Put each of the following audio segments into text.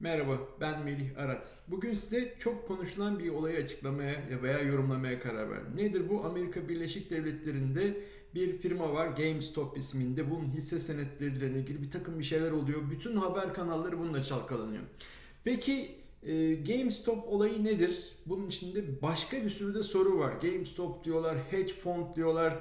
Merhaba, ben Melih Arat. Bugün size çok konuşulan bir olayı açıklamaya veya yorumlamaya karar verdim. Nedir bu? Amerika Birleşik Devletleri'nde bir firma var, GameStop isminde. Bunun hisse senetleriyle ilgili bir takım bir şeyler oluyor. Bütün haber kanalları bununla çalkalanıyor. Peki e, GameStop olayı nedir? Bunun içinde başka bir sürü de soru var. GameStop diyorlar, hedge fund diyorlar,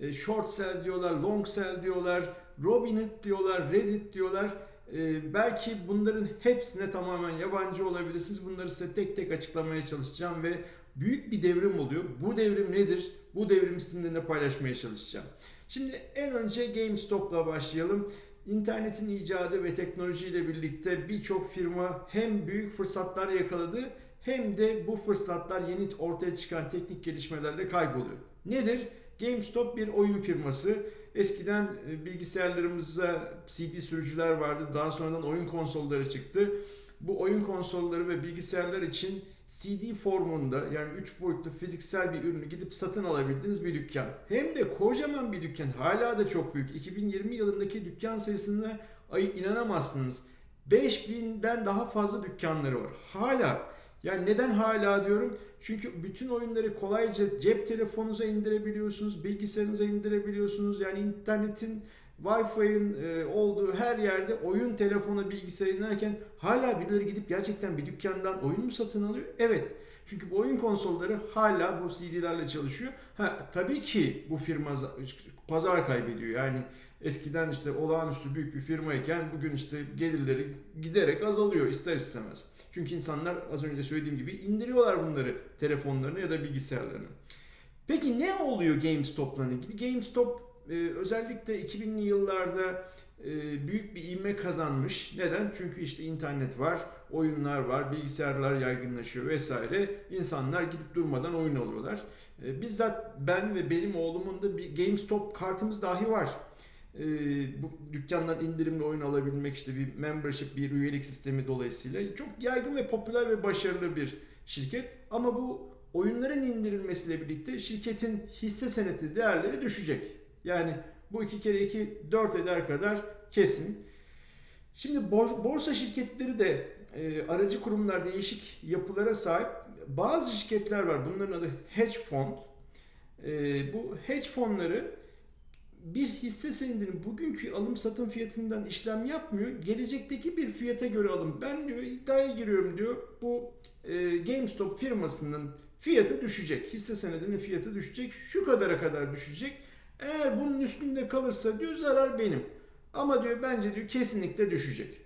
e, short sell diyorlar, long sell diyorlar, Robinhood diyorlar, Reddit diyorlar. Ee, belki bunların hepsine tamamen yabancı olabilirsiniz. Bunları size tek tek açıklamaya çalışacağım ve büyük bir devrim oluyor. Bu devrim nedir? Bu devrimi sizinle paylaşmaya çalışacağım. Şimdi en önce GameStop'la başlayalım. İnternetin icadı ve teknolojiyle birlikte birçok firma hem büyük fırsatlar yakaladı hem de bu fırsatlar yeni ortaya çıkan teknik gelişmelerle kayboluyor. Nedir? GameStop bir oyun firması. Eskiden e, bilgisayarlarımızda CD sürücüler vardı. Daha sonradan oyun konsolları çıktı. Bu oyun konsolları ve bilgisayarlar için CD formunda yani 3 boyutlu fiziksel bir ürünü gidip satın alabildiğiniz bir dükkan. Hem de kocaman bir dükkan. Hala da çok büyük. 2020 yılındaki dükkan sayısına ay inanamazsınız. 5000'den daha fazla dükkanları var. Hala yani neden hala diyorum? Çünkü bütün oyunları kolayca cep telefonunuza indirebiliyorsunuz, bilgisayarınıza indirebiliyorsunuz. Yani internetin, Wi-Fi'nin e, olduğu her yerde oyun telefonu, bilgisayar indirirken hala birileri gidip gerçekten bir dükkandan oyun mu satın alıyor? Evet. Çünkü bu oyun konsolları hala bu CD'lerle çalışıyor. Ha, tabii ki bu firma pazar kaybediyor. Yani eskiden işte olağanüstü büyük bir firmayken bugün işte gelirleri giderek azalıyor ister istemez. Çünkü insanlar az önce söylediğim gibi indiriyorlar bunları telefonlarına ya da bilgisayarlarına. Peki ne oluyor GameStop'la ilgili? GameStop e, özellikle 2000'li yıllarda e, büyük bir ivme kazanmış. Neden? Çünkü işte internet var, oyunlar var, bilgisayarlar yaygınlaşıyor vesaire. İnsanlar gidip durmadan oyun alıyorlar. E, bizzat ben ve benim oğlumun da bir GameStop kartımız dahi var e, bu dükkandan indirimli oyun alabilmek işte bir membership, bir üyelik sistemi dolayısıyla çok yaygın ve popüler ve başarılı bir şirket. Ama bu oyunların indirilmesiyle birlikte şirketin hisse senedi değerleri düşecek. Yani bu iki kere iki dört eder kadar kesin. Şimdi borsa şirketleri de e, aracı kurumlar değişik yapılara sahip. Bazı şirketler var. Bunların adı hedge fund. E, bu hedge fonları bir hisse senedinin bugünkü alım satım fiyatından işlem yapmıyor. Gelecekteki bir fiyata göre alım. Ben diyor iddiaya giriyorum diyor. Bu e, GameStop firmasının fiyatı düşecek. Hisse senedinin fiyatı düşecek. Şu kadara kadar düşecek. Eğer bunun üstünde kalırsa diyor zarar benim. Ama diyor bence diyor kesinlikle düşecek.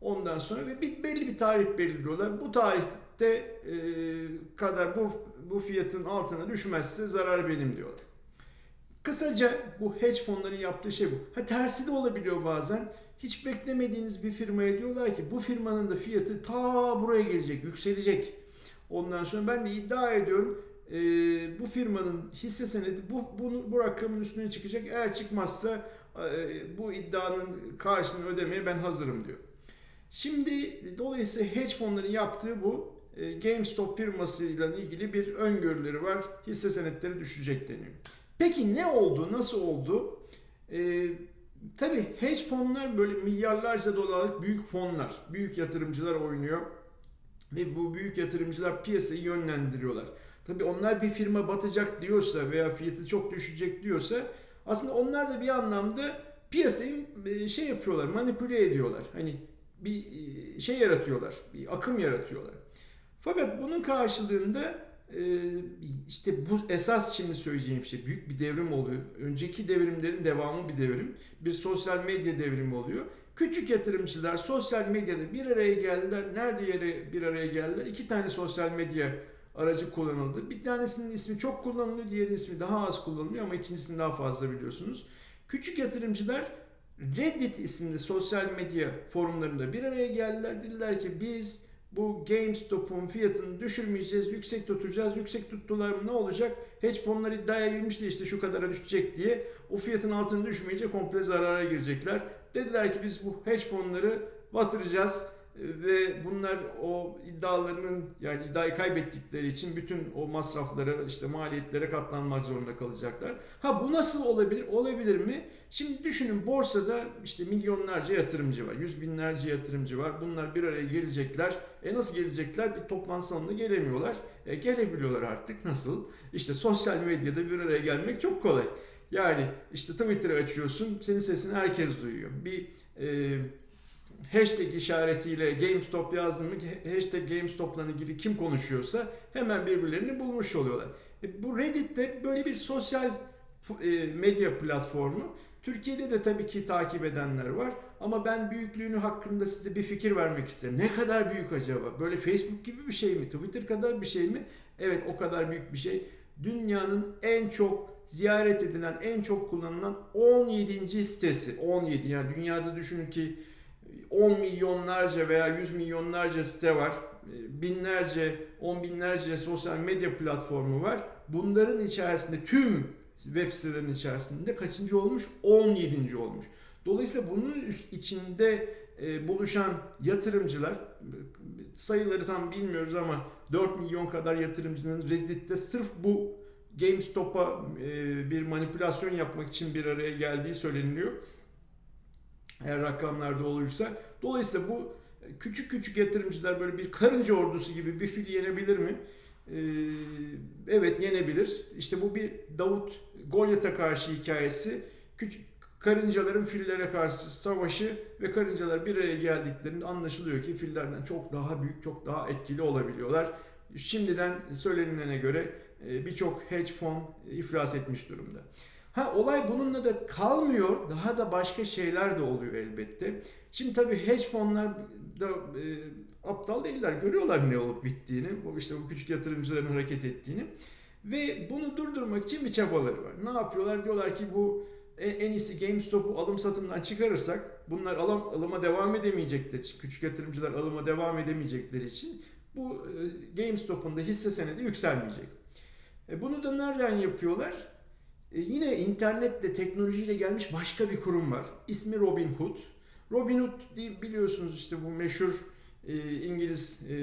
Ondan sonra ve bir, belli bir tarih belirliyorlar. Bu tarihte e, kadar bu bu fiyatın altına düşmezse zarar benim diyorlar. Kısaca bu hedge fonların yaptığı şey bu. Ha tersi de olabiliyor bazen. Hiç beklemediğiniz bir firmaya diyorlar ki bu firmanın da fiyatı ta buraya gelecek, yükselecek. Ondan sonra ben de iddia ediyorum e, bu firmanın hisse senedi bu, bunu, bu rakamın üstüne çıkacak. Eğer çıkmazsa e, bu iddianın karşılığını ödemeye ben hazırım diyor. Şimdi dolayısıyla hedge fonların yaptığı bu. E, GameStop firmasıyla ilgili bir öngörüleri var. Hisse senetleri düşecek deniyor. Peki ne oldu? Nasıl oldu? Ee, tabii hedge fonlar böyle milyarlarca dolarlık büyük fonlar. Büyük yatırımcılar oynuyor. Ve bu büyük yatırımcılar piyasayı yönlendiriyorlar. Tabii onlar bir firma batacak diyorsa veya fiyatı çok düşecek diyorsa aslında onlar da bir anlamda piyasayı e, şey yapıyorlar, manipüle ediyorlar. Hani bir e, şey yaratıyorlar, bir akım yaratıyorlar. Fakat bunun karşılığında işte bu esas şimdi söyleyeceğim şey büyük bir devrim oluyor. Önceki devrimlerin devamı bir devrim. Bir sosyal medya devrimi oluyor. Küçük yatırımcılar sosyal medyada bir araya geldiler. Nerede yere bir araya geldiler? İki tane sosyal medya aracı kullanıldı. Bir tanesinin ismi çok kullanılıyor, diğerinin ismi daha az kullanılıyor ama ikincisini daha fazla biliyorsunuz. Küçük yatırımcılar Reddit isimli sosyal medya forumlarında bir araya geldiler. Dediler ki biz bu GameStop'un fiyatını düşürmeyeceğiz, yüksek tutacağız. Yüksek tuttular mı ne olacak? Hedge fonlar iddiaya girmişti işte şu kadara düşecek diye. O fiyatın altına düşmeyince komple zarara girecekler. Dediler ki biz bu hedge fonları batıracağız. Ve bunlar o iddialarının yani iddiayı kaybettikleri için bütün o masraflara işte maliyetlere katlanmak zorunda kalacaklar. Ha bu nasıl olabilir? Olabilir mi? Şimdi düşünün borsada işte milyonlarca yatırımcı var. Yüz binlerce yatırımcı var. Bunlar bir araya gelecekler. E nasıl gelecekler? Bir toplantı salonuna gelemiyorlar. E gelebiliyorlar artık. Nasıl? İşte sosyal medyada bir araya gelmek çok kolay. Yani işte Twitter'ı açıyorsun. Senin sesini herkes duyuyor. Bir e, hashtag işaretiyle GameStop yazdın mı hashtag GameStop'la ilgili kim konuşuyorsa hemen birbirlerini bulmuş oluyorlar. E, bu Reddit'te böyle bir sosyal e, medya platformu. Türkiye'de de tabii ki takip edenler var ama ben büyüklüğünü hakkında size bir fikir vermek isterim. Ne kadar büyük acaba? Böyle Facebook gibi bir şey mi? Twitter kadar bir şey mi? Evet o kadar büyük bir şey. Dünyanın en çok ziyaret edilen, en çok kullanılan 17. sitesi. 17 yani dünyada düşünün ki 10 milyonlarca veya 100 milyonlarca site var. Binlerce, on binlerce sosyal medya platformu var. Bunların içerisinde tüm web sitelerin içerisinde kaçıncı olmuş? 17. olmuş. Dolayısıyla bunun içinde e, buluşan yatırımcılar sayıları tam bilmiyoruz ama 4 milyon kadar yatırımcının Reddit'te sırf bu GameStop'a e, bir manipülasyon yapmak için bir araya geldiği söyleniliyor. Eğer rakamlarda olursa. Dolayısıyla bu küçük küçük yatırımcılar böyle bir karınca ordusu gibi bir fil yenebilir mi? Ee, evet yenebilir. İşte bu bir Davut Golyat'a karşı hikayesi. Küçük karıncaların fillere karşı savaşı ve karıncalar bir araya geldiklerinde anlaşılıyor ki fillerden çok daha büyük, çok daha etkili olabiliyorlar. Şimdiden söylenilene göre e, birçok hedge fon iflas etmiş durumda. Ha olay bununla da kalmıyor. Daha da başka şeyler de oluyor elbette. Şimdi tabii hedge fonlar da e, aptal değiller. Görüyorlar ne olup bittiğini. O işte bu küçük yatırımcıların hareket ettiğini. Ve bunu durdurmak için bir çabaları var. Ne yapıyorlar? Diyorlar ki bu en iyisi GameStop'u alım satımdan çıkarırsak bunlar alım, alıma devam edemeyecekler için, küçük yatırımcılar alıma devam edemeyecekleri için bu e, GameStop'un da hisse senedi yükselmeyecek. E, bunu da nereden yapıyorlar? E, yine internette teknolojiyle gelmiş başka bir kurum var. İsmi Robinhood. Robinhood biliyorsunuz işte bu meşhur e, İngiliz e,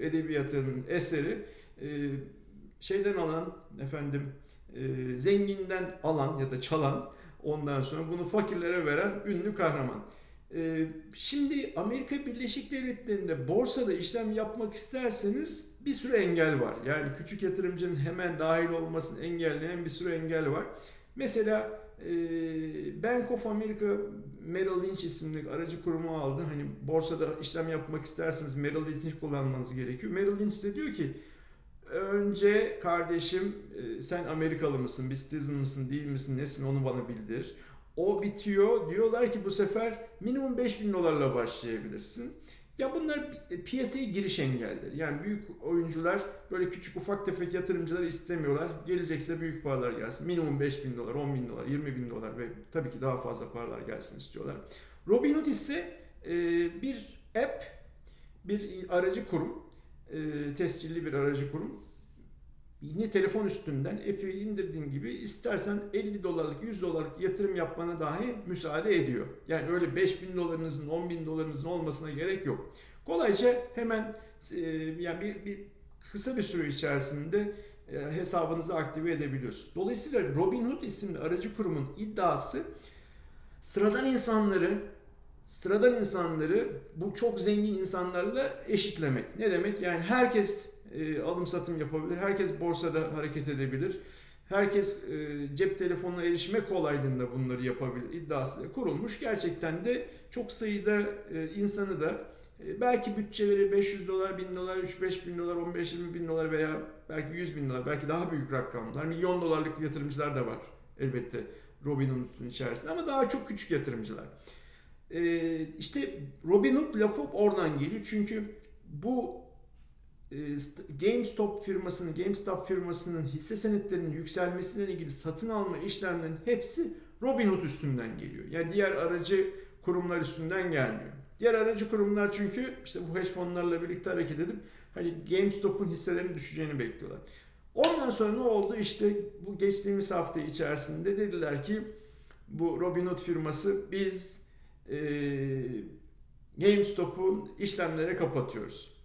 edebiyatının eseri. E, şeyden alan efendim e, zenginden alan ya da çalan ondan sonra bunu fakirlere veren ünlü kahraman. E, şimdi Amerika Birleşik Devletleri'nde borsada işlem yapmak isterseniz bir sürü engel var. Yani küçük yatırımcının hemen dahil olmasını engelleyen bir sürü engel var. Mesela e, Bank of America Merrill Lynch isimli aracı kurumu aldı. Hani borsada işlem yapmak isterseniz Merrill Lynch kullanmanız gerekiyor. Merrill Lynch size diyor ki önce kardeşim e, sen Amerikalı mısın, bir citizen mısın, değil misin, nesin onu bana bildir. O bitiyor. Diyorlar ki bu sefer minimum 5000 dolarla başlayabilirsin. Ya bunlar piyasaya giriş engelleri. Yani büyük oyuncular böyle küçük ufak tefek yatırımcılar istemiyorlar. Gelecekse büyük paralar gelsin. Minimum 5 bin dolar, 10 bin dolar, 20 bin dolar ve tabii ki daha fazla paralar gelsin istiyorlar. Robinhood ise e, bir app, bir aracı kurum, e, tescilli bir aracı kurum. Yine telefon üstünden app'i indirdiğin gibi istersen 50 dolarlık 100 dolarlık yatırım yapmana dahi müsaade ediyor. Yani öyle 5 bin dolarınızın 10 bin dolarınızın olmasına gerek yok. Kolayca hemen e, yani bir, bir kısa bir süre içerisinde e, hesabınızı aktive edebiliyorsunuz. Dolayısıyla Robinhood isimli aracı kurumun iddiası sıradan insanları sıradan insanları bu çok zengin insanlarla eşitlemek. Ne demek? Yani herkes e, alım satım yapabilir. Herkes borsada hareket edebilir. Herkes e, cep telefonuna erişme kolaylığında bunları yapabilir iddiasıyla kurulmuş. Gerçekten de çok sayıda e, insanı da belki bütçeleri 500 dolar, 1000 dolar, 3-5 bin dolar, 15-20 bin dolar veya belki 100 bin dolar, belki daha büyük rakamlar, milyon dolarlık yatırımcılar da var elbette Robinhood'un içerisinde ama daha çok küçük yatırımcılar. E, işte Robinhood lafı oradan geliyor çünkü bu GameStop firmasının, GameStop firmasının hisse senetlerinin yükselmesiyle ilgili satın alma işlemlerinin hepsi Robinhood üstünden geliyor. Yani diğer aracı kurumlar üstünden gelmiyor. Diğer aracı kurumlar çünkü işte bu hedge fonlarla birlikte hareket edip hani GameStop'un hisselerinin düşeceğini bekliyorlar. Ondan sonra ne oldu? İşte bu geçtiğimiz hafta içerisinde dediler ki bu Robinhood firması biz e, GameStop'un işlemlere kapatıyoruz.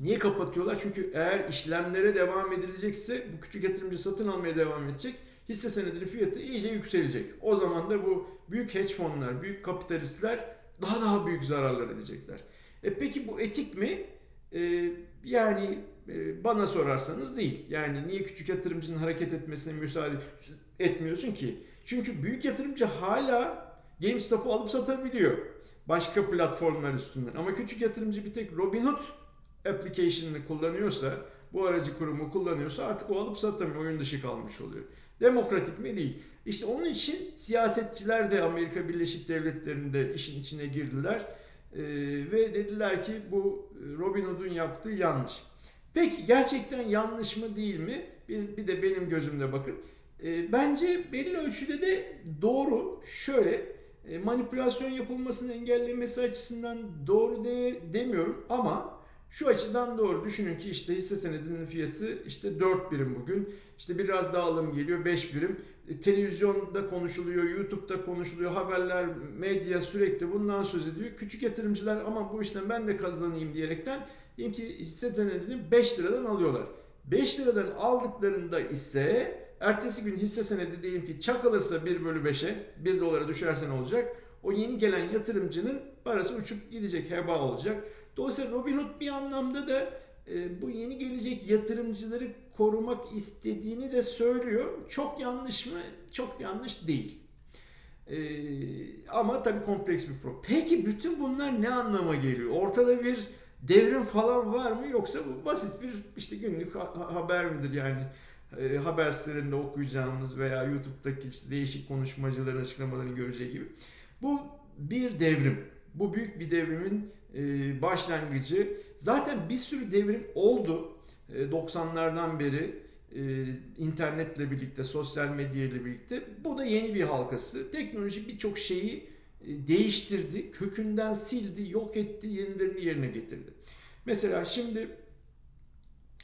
Niye kapatıyorlar? Çünkü eğer işlemlere devam edilecekse bu küçük yatırımcı satın almaya devam edecek. Hisse senedinin fiyatı iyice yükselecek. O zaman da bu büyük hedge fonlar, büyük kapitalistler daha daha büyük zararlar edecekler. E peki bu etik mi? E, yani e, bana sorarsanız değil. Yani niye küçük yatırımcının hareket etmesine müsaade etmiyorsun ki? Çünkü büyük yatırımcı hala GameStop'u alıp satabiliyor. Başka platformlar üstünden. Ama küçük yatırımcı bir tek Robinhood application'ını kullanıyorsa, bu aracı kurumu kullanıyorsa artık o alıp satamıyor. Oyun dışı kalmış oluyor. Demokratik mi? Değil. İşte onun için siyasetçiler de Amerika Birleşik Devletleri'nde işin içine girdiler. Ee, ve dediler ki bu Robin Hood'un yaptığı yanlış. Peki gerçekten yanlış mı değil mi? Bir, bir de benim gözümde bakın. Ee, bence belli ölçüde de doğru. Şöyle e, manipülasyon yapılmasını engellemesi açısından doğru de, demiyorum ama şu açıdan doğru. Düşünün ki işte hisse senedinin fiyatı işte 4 birim bugün. İşte biraz daha alım geliyor 5 birim. E, televizyonda konuşuluyor, YouTube'da konuşuluyor, haberler, medya sürekli bundan söz ediyor. Küçük yatırımcılar ama bu işten ben de kazanayım diyerekten diyelim ki hisse senedini 5 liradan alıyorlar. 5 liradan aldıklarında ise ertesi gün hisse senedi diyelim ki çakılırsa 1 bölü 5'e 1 dolara düşerse ne olacak? O yeni gelen yatırımcının parası uçup gidecek, heba olacak. Dolayısıyla Robinhood bir anlamda da e, bu yeni gelecek yatırımcıları korumak istediğini de söylüyor. Çok yanlış mı? Çok yanlış değil. E, ama tabii kompleks bir problem. Peki bütün bunlar ne anlama geliyor? Ortada bir devrim falan var mı yoksa bu basit bir işte günlük ha- haber midir yani? E, haber sitelerinde okuyacağımız veya YouTube'daki işte değişik konuşmacıların açıklamalarını göreceği gibi. Bu bir devrim. Bu büyük bir devrimin başlangıcı. Zaten bir sürü devrim oldu. E, 90'lardan beri e, internetle birlikte, sosyal medya ile birlikte. Bu da yeni bir halkası. Teknoloji birçok şeyi e, değiştirdi, kökünden sildi, yok etti, yenilerini yerine getirdi. Mesela şimdi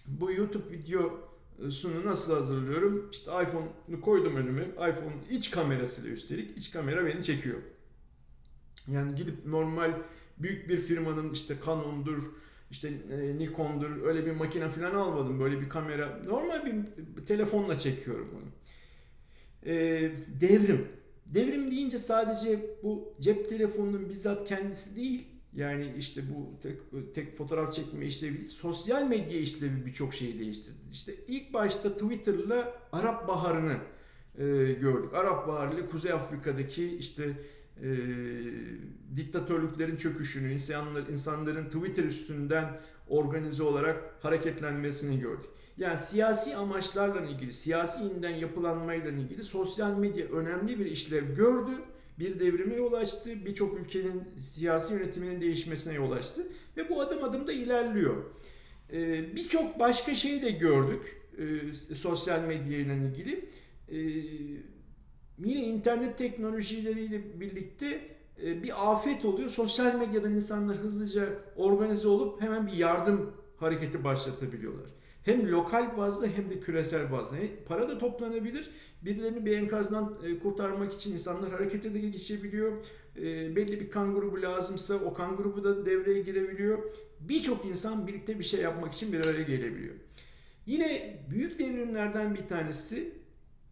bu YouTube videosunu nasıl hazırlıyorum? İşte iPhone'u koydum önüme. iPhone'un iç kamerasıyla üstelik. iç kamera beni çekiyor. Yani gidip normal büyük bir firmanın işte Canon'dur, işte e, Nikon'dur öyle bir makine falan almadım. Böyle bir kamera. Normal bir telefonla çekiyorum bunu. E, devrim. Devrim deyince sadece bu cep telefonunun bizzat kendisi değil. Yani işte bu tek, tek fotoğraf çekme işlevi. Sosyal medya işlevi birçok şeyi değiştirdi. İşte ilk başta Twitter'la Arap Baharı'nı e, gördük. Arap Baharı ile Kuzey Afrika'daki işte e, diktatörlüklerin çöküşünü, insanlar, insanların Twitter üstünden organize olarak hareketlenmesini gördük. Yani siyasi amaçlarla ilgili, siyasi yeniden yapılanmayla ilgili sosyal medya önemli bir işlev gördü. Bir devrime yol açtı. Birçok ülkenin siyasi yönetiminin değişmesine yol açtı. Ve bu adım adım da ilerliyor. Ee, Birçok başka şeyi de gördük e, sosyal medya ile ilgili. Ee, yine internet teknolojileriyle birlikte e, bir afet oluyor. Sosyal medyadan insanlar hızlıca organize olup hemen bir yardım hareketi başlatabiliyorlar. Hem lokal bazda hem de küresel bazda. Para da toplanabilir. Birilerini bir enkazdan e, kurtarmak için insanlar harekete de geçebiliyor. E, belli bir kan grubu lazımsa o kan grubu da devreye girebiliyor. Birçok insan birlikte bir şey yapmak için bir araya gelebiliyor. Yine büyük devrimlerden bir tanesi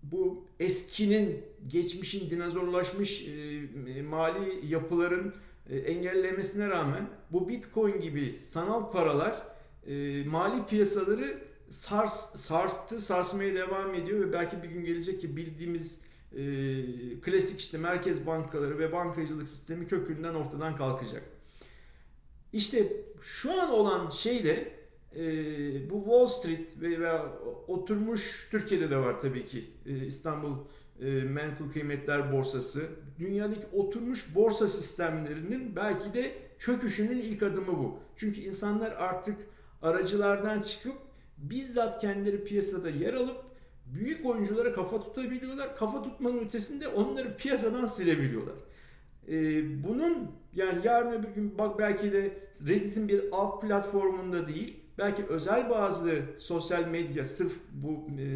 bu eskinin, geçmişin dinozorlaşmış e, mali yapıların e, engellemesine rağmen bu Bitcoin gibi sanal paralar e, mali piyasaları sars, sarstı, sarsmaya devam ediyor ve belki bir gün gelecek ki bildiğimiz e, klasik işte merkez bankaları ve bankacılık sistemi kökünden ortadan kalkacak. İşte şu an olan şey de e, bu Wall Street ve, ve oturmuş Türkiye'de de var tabii ki e, İstanbul e, Menkul Kıymetler Borsası dünyadaki oturmuş borsa sistemlerinin belki de çöküşünün ilk adımı bu. Çünkü insanlar artık aracılardan çıkıp bizzat kendileri piyasada yer alıp büyük oyunculara kafa tutabiliyorlar. Kafa tutmanın ötesinde onları piyasadan silebiliyorlar. Ee, bunun yani yarın öbür gün bak belki de Reddit'in bir alt platformunda değil, belki özel bazı sosyal medya sırf bu e,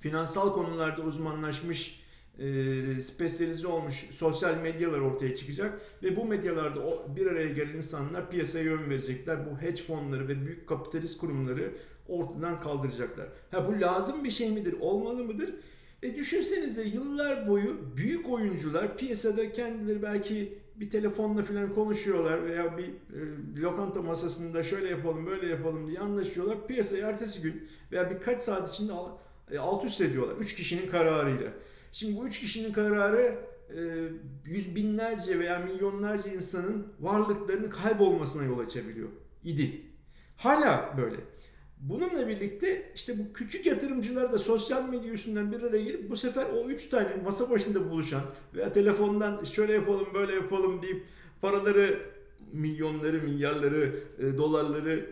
finansal konularda uzmanlaşmış e, spesyalize olmuş sosyal medyalar ortaya çıkacak ve bu medyalarda o bir araya gelen insanlar piyasaya yön verecekler. Bu hedge fonları ve büyük kapitalist kurumları ortadan kaldıracaklar. Ha bu lazım bir şey midir? Olmalı mıdır? E düşünsenize yıllar boyu büyük oyuncular piyasada kendileri belki bir telefonla falan konuşuyorlar veya bir e, lokanta masasında şöyle yapalım böyle yapalım diye anlaşıyorlar. Piyasayı ertesi gün veya birkaç saat içinde e, alt üst ediyorlar. Üç kişinin kararıyla. Şimdi bu üç kişinin kararı e, yüz binlerce veya milyonlarca insanın varlıklarının kaybolmasına yol açabiliyor. idi. Hala böyle. Bununla birlikte işte bu küçük yatırımcılar da sosyal medya üstünden bir araya gelip bu sefer o üç tane masa başında buluşan veya telefondan şöyle yapalım böyle yapalım deyip paraları milyonları milyarları e, dolarları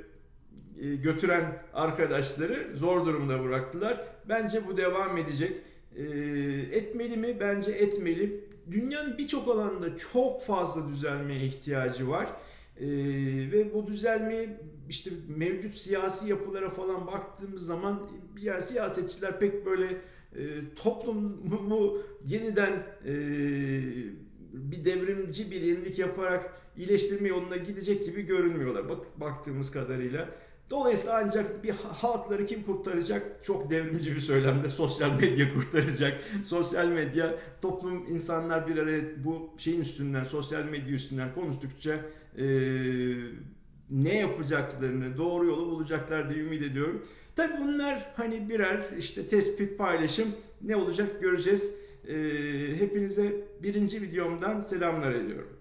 e, götüren arkadaşları zor durumda bıraktılar. Bence bu devam edecek. E, etmeli mi? Bence etmeli. Dünyanın birçok alanında çok fazla düzelmeye ihtiyacı var. E, ve bu düzelmeyi işte mevcut siyasi yapılara falan baktığımız zaman ya siyasetçiler pek böyle e, toplumu yeniden e, bir devrimci bir yenilik yaparak iyileştirme yoluna gidecek gibi görünmüyorlar bak baktığımız kadarıyla. Dolayısıyla ancak bir halkları kim kurtaracak? Çok devrimci bir söylemle sosyal medya kurtaracak. Sosyal medya toplum insanlar bir araya bu şeyin üstünden sosyal medya üstünden konuştukça e, ne yapacaklarını doğru yolu bulacaklar diye ümit ediyorum. Tabi bunlar hani birer işte tespit paylaşım ne olacak göreceğiz. E, hepinize birinci videomdan selamlar ediyorum.